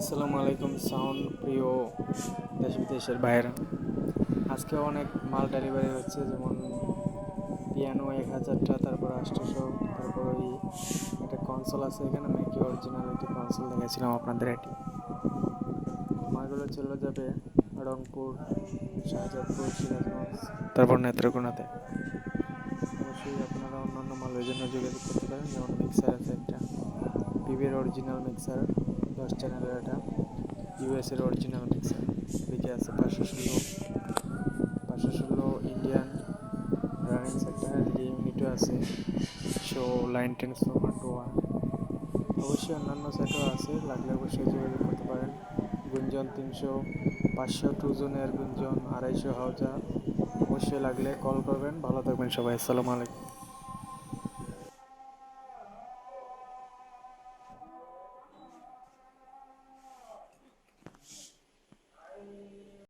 আসসালামু আলাইকুম সাউন্ড প্রিয় দেশ বিদেশের বাইরে। আজকে অনেক মাল ডেলিভারি হচ্ছে যেমন পিয়ানো এক হাজারটা তারপর আটশোশো তারপর ওই একটা কনসোল আছে এখানে আমি মেকি অরিজিনাল একটি কনসোল দেখেছিলাম আপনাদের এটি। মালগুলো চলে যাবে রংপুর শাহজাদপুর সিরাজগঞ্জ। তারপর নেত্রকোনাতে। অবশ্যই আপনারা অন্যান্য মালের জন্য যোগাযোগ করতে পারেন যেমন মিক্সার আছে একটা পিভির অরিজিনাল মিক্সার দশ চ্যানেলের এটা। ইউএসের অরিজিনাল মিক্সার এদিকে আছে পাঁচশো ষোলো পাঁচশো ষোলো ইন্ডিয়ান রানিং সেক্টর ইউনিটও আছে শো লাইন ট্রান্সফর্মার টোয়া অবশ্যই অন্যান্য সেটও আছে, লাগলে অবশ্যই যোগাযোগ করতে পারেন। গুঞ্জন তিনশো, পাঁচশো টু টুজনের গুঞ্জন, আড়াইশো হাউজা অবশ্যই লাগলে কল করবেন। ভালো থাকবেন সবাই, আসসালামু আলাইকুম।